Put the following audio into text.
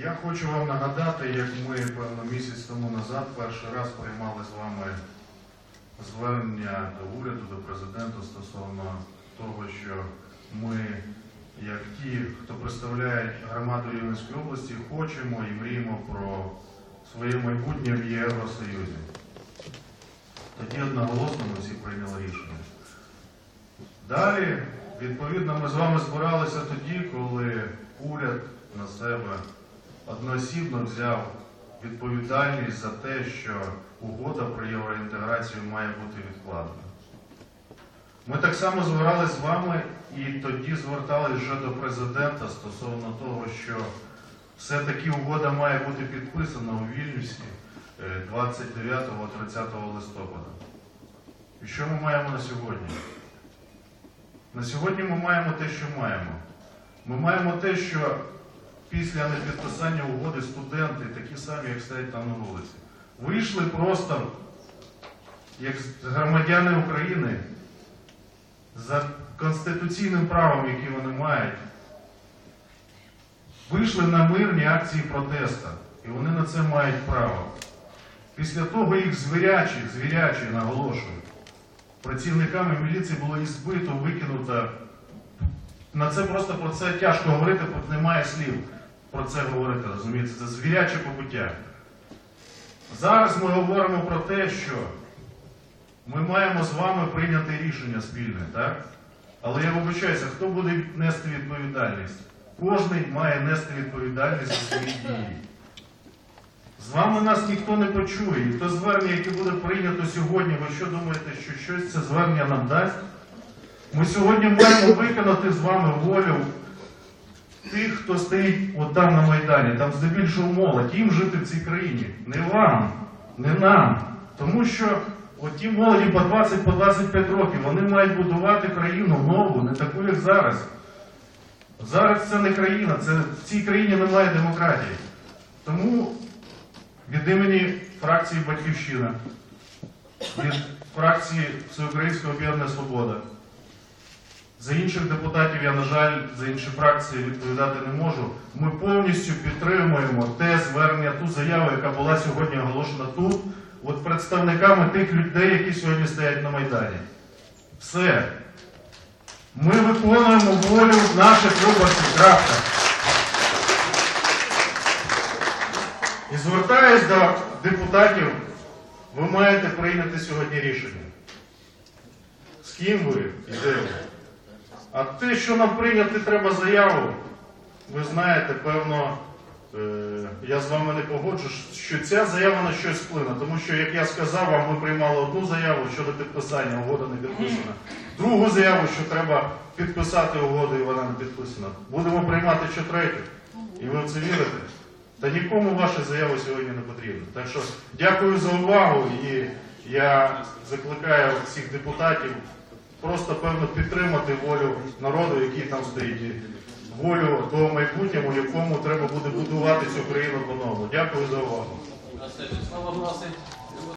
Я хочу вам нагадати, як ми певно місяць тому назад перший раз приймали з вами звернення до уряду, до президента стосовно того, що ми, як ті, хто представляє громаду Рівненської області, хочемо і мріємо про своє майбутнє в Євросоюзі. Тоді одноголосно ми всі прийняли рішення. Далі, відповідно, ми з вами збиралися тоді, коли уряд на себе одноосібно взяв відповідальність за те, що угода про євроінтеграцію має бути відкладена. Ми так само збиралися з вами і тоді зверталися вже до президента стосовно того, що все-таки угода має бути підписана у Вільнюсі е, 29-30 листопада. І що ми маємо на сьогодні? На сьогодні ми маємо те, що маємо. Ми маємо те, що після непідписання угоди студенти, такі самі, як стоять там на вулиці, вийшли просто як громадяни України за конституційним правом, яке вони мають, вийшли на мирні акції протесту. І вони на це мають право. Після того їх звірячі, звірячі, наголошую, працівниками міліції було і збито, викинуто. На це просто про це тяжко говорити, бо немає слів про це говорити, розумієте? Це звіряче побуття. Зараз ми говоримо про те, що ми маємо з вами прийняти рішення спільне, так? Але я вибачаюся, хто буде нести відповідальність? Кожний має нести відповідальність за свої дії. З вами нас ніхто не почує. І то звернення, яке буде прийнято сьогодні, ви що думаєте, що щось це звернення нам дасть? Ми сьогодні маємо виконати з вами волю тих, хто стоїть от там на Майдані, там здебільшого молодь, їм жити в цій країні. Не вам, не нам. Тому що от ті молоді по 20 по 25 років, вони мають будувати країну нову, не таку, як зараз. Зараз це не країна, це в цій країні немає демократії. Тому від імені фракції Батьківщина, від фракції Всеукраїнського об'єднання Свобода. За інших депутатів я, на жаль, за інші фракції відповідати не можу. Ми повністю підтримуємо те звернення, ту заяву, яка була сьогодні оголошена тут, от представниками тих людей, які сьогодні стоять на Майдані. Все. Ми виконуємо волю наших виборців. Крапка. І звертаюсь до депутатів, ви маєте прийняти сьогодні рішення. З ким ви ви? А те, що нам прийняти треба заяву, ви знаєте, певно, е, я з вами не погоджу, що ця заява на щось вплине. Тому що, як я сказав вам, ми приймали одну заяву щодо підписання, угода не підписана. Другу заяву, що треба підписати угоду, і вона не підписана. Будемо приймати ще третю. І ви в це вірите? Та нікому ваша заява сьогодні не потрібна. Так що дякую за увагу і я закликаю всіх депутатів просто певно підтримати волю народу, який там стоїть, волю того майбутнього, якому треба буде будувати цю країну по-новому. Дякую за увагу.